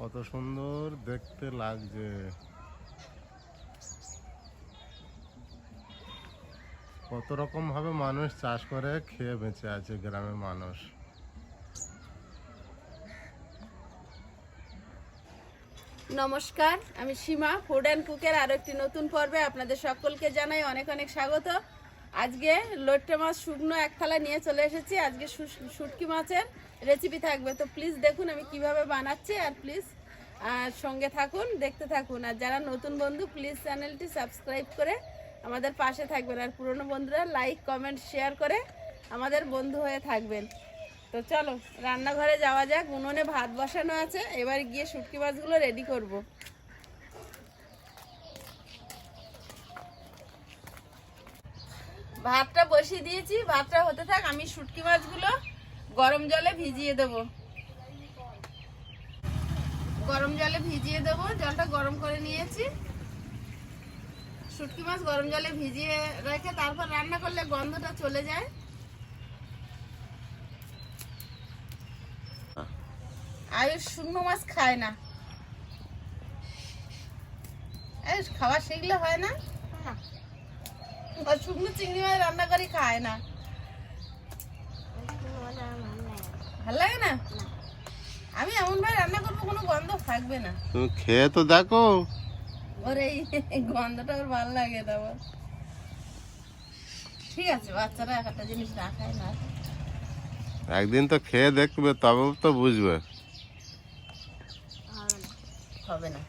কত সুন্দর দেখতে লাগছে। কত রকম ভাবে মানুষ চাষ করে খেয়ে বেঁচে আছে গ্রামের মানুষ। নমস্কার, আমি সীমা ফুড অ্যান্ড কুকের আরও একটি নতুন পর্বে আপনাদের সকলকে জানাই অনেক অনেক স্বাগত। আজকে লোট্টে মাছ শুকনো এক থালা নিয়ে চলে এসেছি। আজকে শুটকি মাছের রেসিপি থাকবে। তো প্লিজ দেখুন আমি কীভাবে বানাচ্ছি আর প্লিজ আর সঙ্গে থাকুন, দেখতে থাকুন। আর যারা নতুন বন্ধু প্লিজ চ্যানেলটি সাবস্ক্রাইব করে আমাদের পাশে থাকবেন। আর পুরনো বন্ধুরা লাইক কমেন্ট শেয়ার করে আমাদের বন্ধু হয়ে থাকবেন। তো চলো, রান্নাঘরে যাওয়া যাক। উনুনে ভাত বসানো আছে। এবার গিয়ে শুটকি মাছগুলো রেডি করব। ভাতটা বসিয়ে দিয়েছি। ভাতটা হতে থাক, আমি শুটকি মাছগুলো গরম জলে ভিজিয়ে দেব। গরম জলে ভিজিয়ে দেব, জলটা গরম করে নিয়েছি। শুটকি মাছ গরম জলে ভিজিয়ে রেখে তারপর রান্না করলে গন্ধটা চলে যায়। আয়ুষ শুকনো মাছ খায় না। আয়ুষ, খাওয়া শিখলে হয় না? শুকনো চিংড়ি মাছ রান্না করে খায় না। ভালো লাগে না? আমি এমন ভাবে রান্না করব কোনো গন্ধ থাকবে না। তুমি খেয়ে তো দেখো। ওর এই গন্ধটা ওর ভালো লাগে তারপর ঠিক আছে বাচ্চারা একটা জিনিস না খায় না একদিন তো খেয়ে দেখবে তবে তো বুঝবে। হবে না।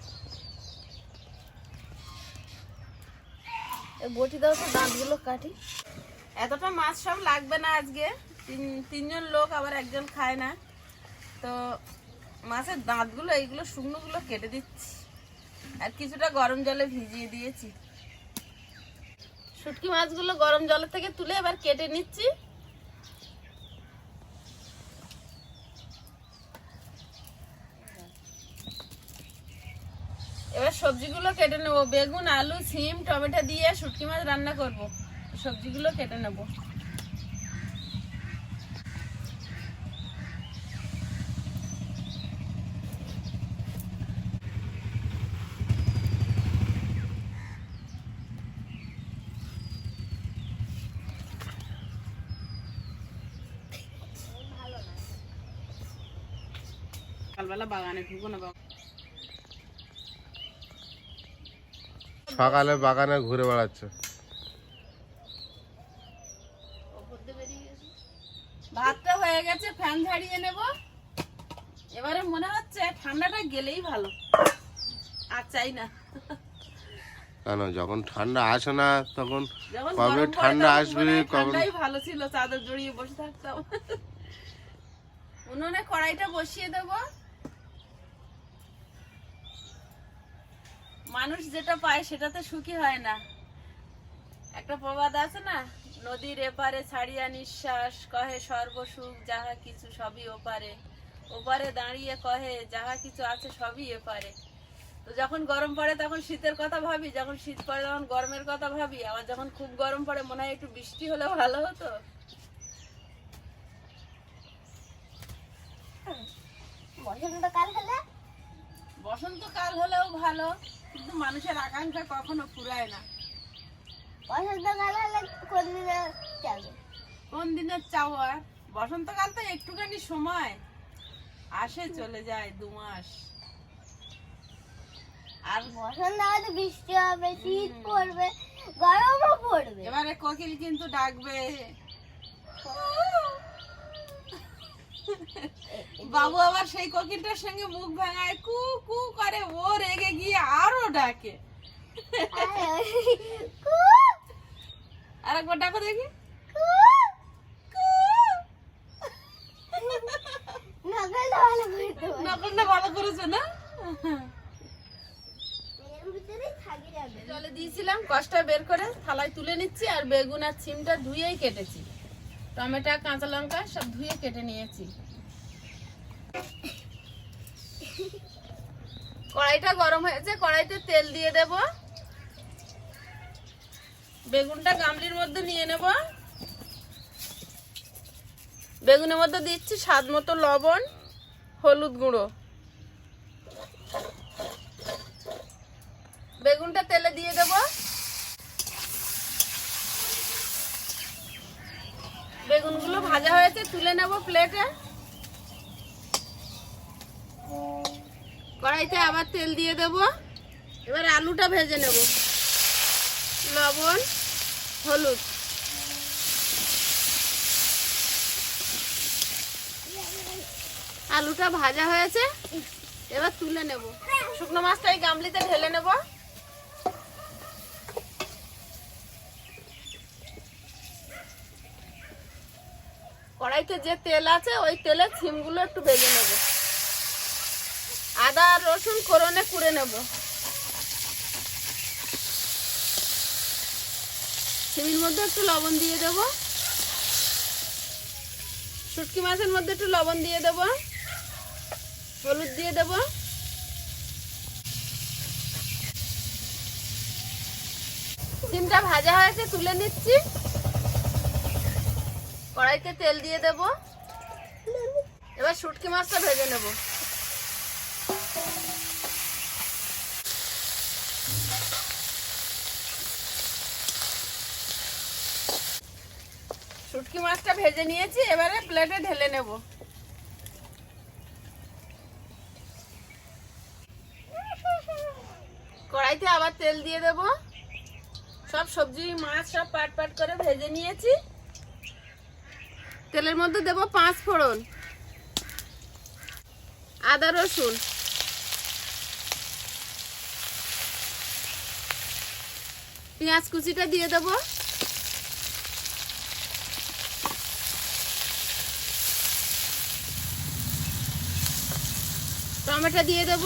বটি দাও তো দাঁতগুলো কাটি। এতটা মাছ সব লাগবে না আজকে। তিন, তিনজন লোক আবার একজন খায় না। তো মাছের দাঁতগুলো, এইগুলো শুকনোগুলো কেটে দিচ্ছি। আর কিছুটা গরম জলে ভিজিয়ে দিয়েছি। শুটকি মাছগুলো গরম জলের থেকে তুলে এবার কেটে নিচ্ছি। এবার সবজিগুলো কেটে নেব। বেগুন, আলু সিম টমেটো দিয়ে শুটকি মাছ রান্না করব। সবজিগুলো কেটে নেব। সকালবেলা বাগানে ঢুকবো না সকালে বাগানে ঘুরে বেড়াচ্ছে। ভাতটা হয়ে গেছে ফ্যান ঝাড়িয়ে নেব। এবারে মনে হচ্ছে ঠান্ডাটা গেলেই ভালো। আর চাই না। কেন যখন ঠান্ডা আসে না তখন যখন কবে ঠান্ডা আসবে, কবে- ভালো ছিল চাদর জড়িয়ে বসে থাকতাম। উনুনে কড়াইটা বসিয়ে দেব। মানুষ যেটা পায় সেটাতে সুখী হয় না। একটা প্রবাদ আছে না? নদীর এপারে ছাড়িয়া নিঃশ্বাস কহে সর্বসুখ যাহা কিছু সবই ওপারে। ওপারে দাঁড়িয়ে কহে যাহা কিছু আছে সবই এপারে। তো যখন গরম পড়ে তখন শীতের কথা ভাবি যখন শীত পড়ে তখন গরমের কথা ভাবি। আবার যখন খুব গরম পড়ে মনে হয় একটু বৃষ্টি হলে ভালো হতো। বসন্তকাল হলেও ভালো। কিন্তু মানুষের আকাঙ্ক্ষা কখনো ফুরায় না। কোন দিনের চাওয়া? বসন্তকাল তো একটুখানি সময়। আসে চলে যায় দু মাস। আর বৃষ্টি হবে শীত পড়বে গরমও পড়বে। এবারে কোকিল কিন্তু ডাকবে। বাবু আবার সেই কোকিলটার সঙ্গে মুখ ভাঙায়, কু কু করে, ও রেগে গিয়ে আরও ডাকে। আর একবার ডাকো দেখি। নকলটা ভালো করেছ না? জলে দিয়েছিলাম, কষ্টা বের করে থালায় তুলে নিচ্ছি আর বেগুন আর সিমটা ধুয়েই কেটেছি। টমেটো, কাঁচা লঙ্কা সব ধুয়ে কেটে নিয়েছি। কড়াইটা গরম হয়েছে, কড়াইতে তেল দিয়ে দেব। বেগুনটা গামলির মধ্যে নিয়ে নেব। বেগুনের মধ্যে দিচ্ছি স্বাদ মতো লবণ, হলুদ গুঁড়ো বেগুনটা তেলে দিয়ে দেব বেগুনগুলো ভাজা হয়েছে তুলে নেব প্লেটে কড়াইতে আবার তেল দিয়ে দেব। এবার আলুটা ভেজে নেব। লবণ, হলুদ। আলুটা ভাজা হয়েছে। এবার তুলে নেব। শুকনো মাছটা এই গামলিতে ঢেলে নেব। কড়াইতে যে তেল আছে, ওই তেলে সিমগুলো একটু ভেজে নেব। আদা রসুন কোরনে কুড়ে নেব। সিমির মধ্যে একটু লবণ দিয়ে দেব। শুটকি মাছের মধ্যে একটু লবণ দিয়ে দেব। হলুদ দিয়ে দেব। সিমটা ভাজা হয়েছে, তুলে নিচ্ছি। কড়াইতে তেল দিয়ে দেব। এবার শুটকি মাছটা ভেজে নেব। শুটকি মাছটা ভেজে নিয়েছি, এবারে প্লেটে ঢেলে নেব। কড়াইতে আবার তেল দিয়ে দেব। সব সবজি, মাছ সব পাট পাট করে ভেজে নিয়েছি। তেলের মধ্যে দেব পাঁচ ফোড়ন, আদা রসুন। পেঁয়াজ কুচিটা দিয়ে দেব। টমেটো দিয়ে দেব।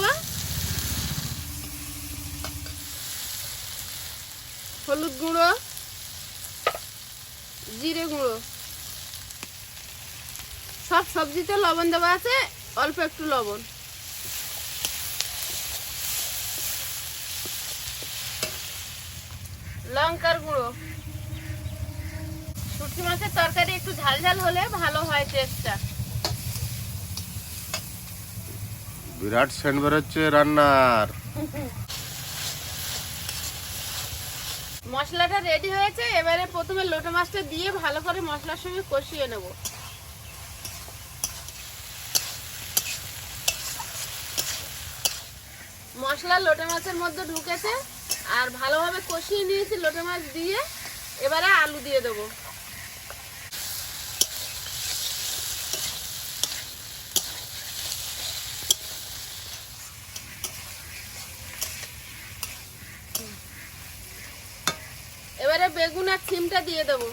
হলুদ গুঁড়ো, জিরে গুঁড়ো। সব সবজিতে লবণ দেওয়া আছে অল্প একটু লবণ। লঙ্কার গুঁড়ো। শুটকি মাছের তরকারি একটু ঝাল ঝাল হলে ভালো হয় টেস্টটা বিরাট সেন্ট বেরোচ্ছে রান্নার। মশলাটা রেডি হয়েছে এবারে প্রথমে লোটে মাছটা দিয়ে ভালো করে মশলার সঙ্গে কষিয়ে নেব। মশলা লোটে মাছের মধ্যে ঢুকেছে, আর ভালোভাবে কষিয়ে নিয়েছি লোটে মাছ দিয়ে। এবারে আলু দিয়ে দেবো। এবারে বেগুন আর সিমটা দিয়ে দেবো।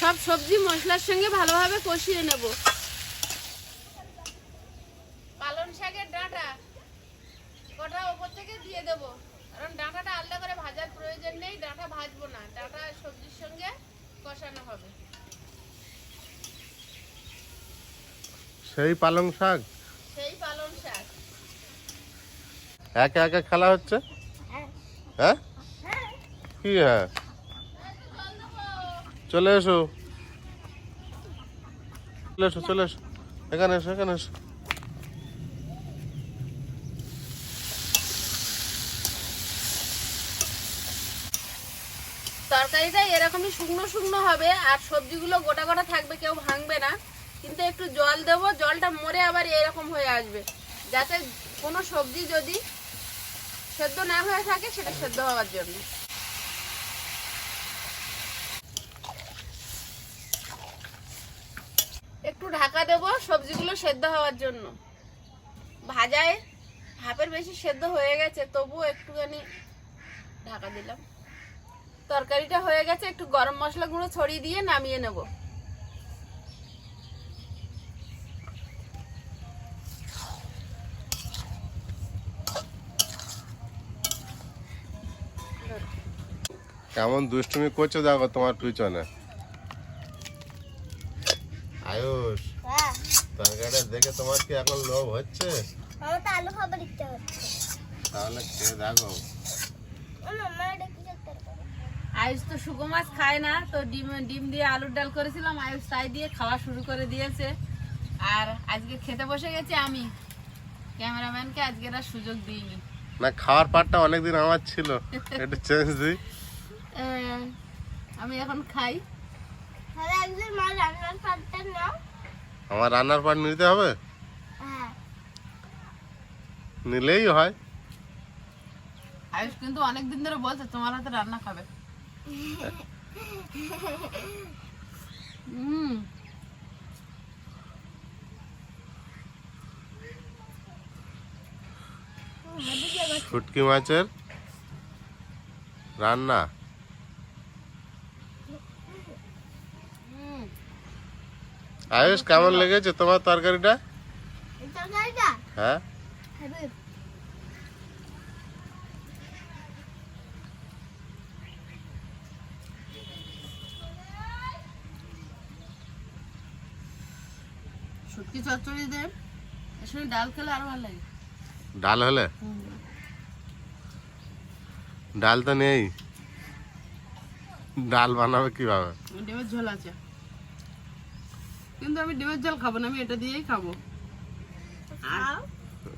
সব সবজি মশলার সঙ্গে ভালোভাবে কষিয়ে নেব পালং শাকের ডাঁটা কটা ওপর থেকে দিয়ে দেবো। কারণ ডাঁটাটা আলাদা করে ভাজার প্রয়োজন নেই ডাঁটা ভাজবো না। ডাঁটা সবজির সঙ্গে কষানো হবে। সেই পালং শাক? সেই পালং শাক। একে একে খেলা হচ্ছে? হ্যাঁ? কি হ্যাঁ? চলে এসো। চলে এসো চলে এসো। এখানে এসো এখানে এসো তরকারিটা এরকমই শুকনো শুকনো হবে, আর সবজিগুলো গোটা গোটা থাকবে, কেউ ভাঙবে না। কিন্তু একটু জল দেবো, জলটা মরে আবার এরকম হয়ে আসবে। যাতে কোনো সবজি যদি সেদ্ধ না হয়ে থাকে, সেটা সেদ্ধ হওয়ার জন্য। একটু ঢাকা দেবো সবজিগুলো সেদ্ধ হওয়ার জন্য। ভাজায় হাফের বেশি সেদ্ধ হয়ে গেছে, তবুও একটুখানি ঢাকা দিলাম। তরকারিটা হয়ে গেছে একটু গরম মশলা গুঁড়ো ছড়িয়ে দিয়ে নামিয়ে নেব। কেমন দুষ্টুমি করছ দেখো তোমার পিছনে। আয়ুষ হ্যাঁ। তরকারিটা দেখে তোমার কি এখন লোভ হচ্ছে? আমার তো আলু খাবার ইচ্ছা হচ্ছে তাহলে খেয়ে দেখো। এটা আয়ুষ তো শুকো মাছ খায় না তো ডিম ডিম দিয়ে আলুর ডাল করেছিলাম আয়ুষ তাই দিয়ে খাওয়া শুরু করে দিয়েছে। আর আজকে খেতে বসে গেছি আমি ক্যামেরাম্যানকে আজকে আর সুযোগ দিইনি। না খাওয়ার পাটটা অনেকদিন আমার ছিল একটু চেঞ্জ দিই। আমি এখন খাই। তাহলে একদিন মা রান্নার পাতটা নাও। আমার রান্নার পাট নিতে হবে? হ্যাঁ। নিলেই হয়। আয়ুষ কিন্তু অনেকদিন ধরে বলছে তোমার হাতে রান্না খাবে। হুম শুটকি মাছের রান্না হুম আয়ুষ কেমন লেগেছে তোমার তরকারিটা এই তরকারিটা হ্যাঁ শুটকি চচ্চড়ি দে এর সঙ্গে ডাল খেলে আরও ভালো লাগে। ডাল হলে? ডাল তো নেই। ডাল বানাবে কীভাবে? ডিমের ঝোল আছে। কিন্তু আমি ডিমের ঝোল খাব না আমি এটা দিয়েই খাব।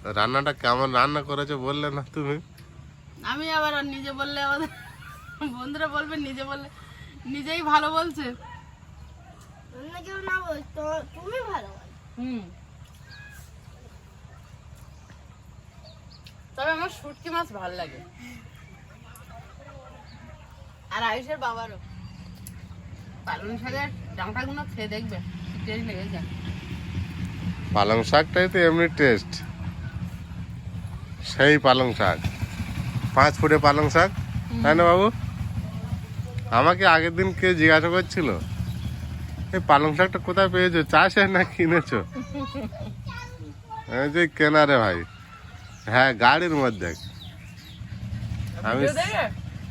রান্নাটা কেমন রান্না করেছ বললে না তুমি? আমি আবার আর নিজে বললে আমাদের বন্ধুরা বলবে নিজে বললে নিজেই ভালো বলছে। অন্য কেউ না বল তো- তুমি ভালো হুম। তবে আমার শুটকি মাছ ভালো লাগে। আর আয়ুষের বাবারও। পালং শাকের ডাঁটাগুলো খেয়ে দেখবে টেস্ট লেগেছে পালং শাকটাই তো এমনি টেস্ট সেই পালং শাক। পাঁচ ফুটে পালং শাক তাই না বাবু? আমাকে আগের দিন কে জিজ্ঞাসা করছিল? এই পালং শাকটা কোথায় পেয়েছ? চাষে না কিনেছো? যে কেনা রে ভাই। হ্যাঁ গাড়ির মধ্যে। আমি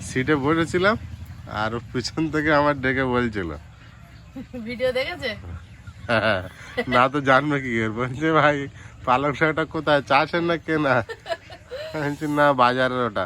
সিটে বসেছিলাম আর পিছন থেকে আমার ডেকে বলছিল। ভিডিও দেখেছে? হ্যাঁ, না তো জানবে কি বলছে ভাই পালং শাকটা কোথায়? চাষের না কেনা? না বাজারের ওটা।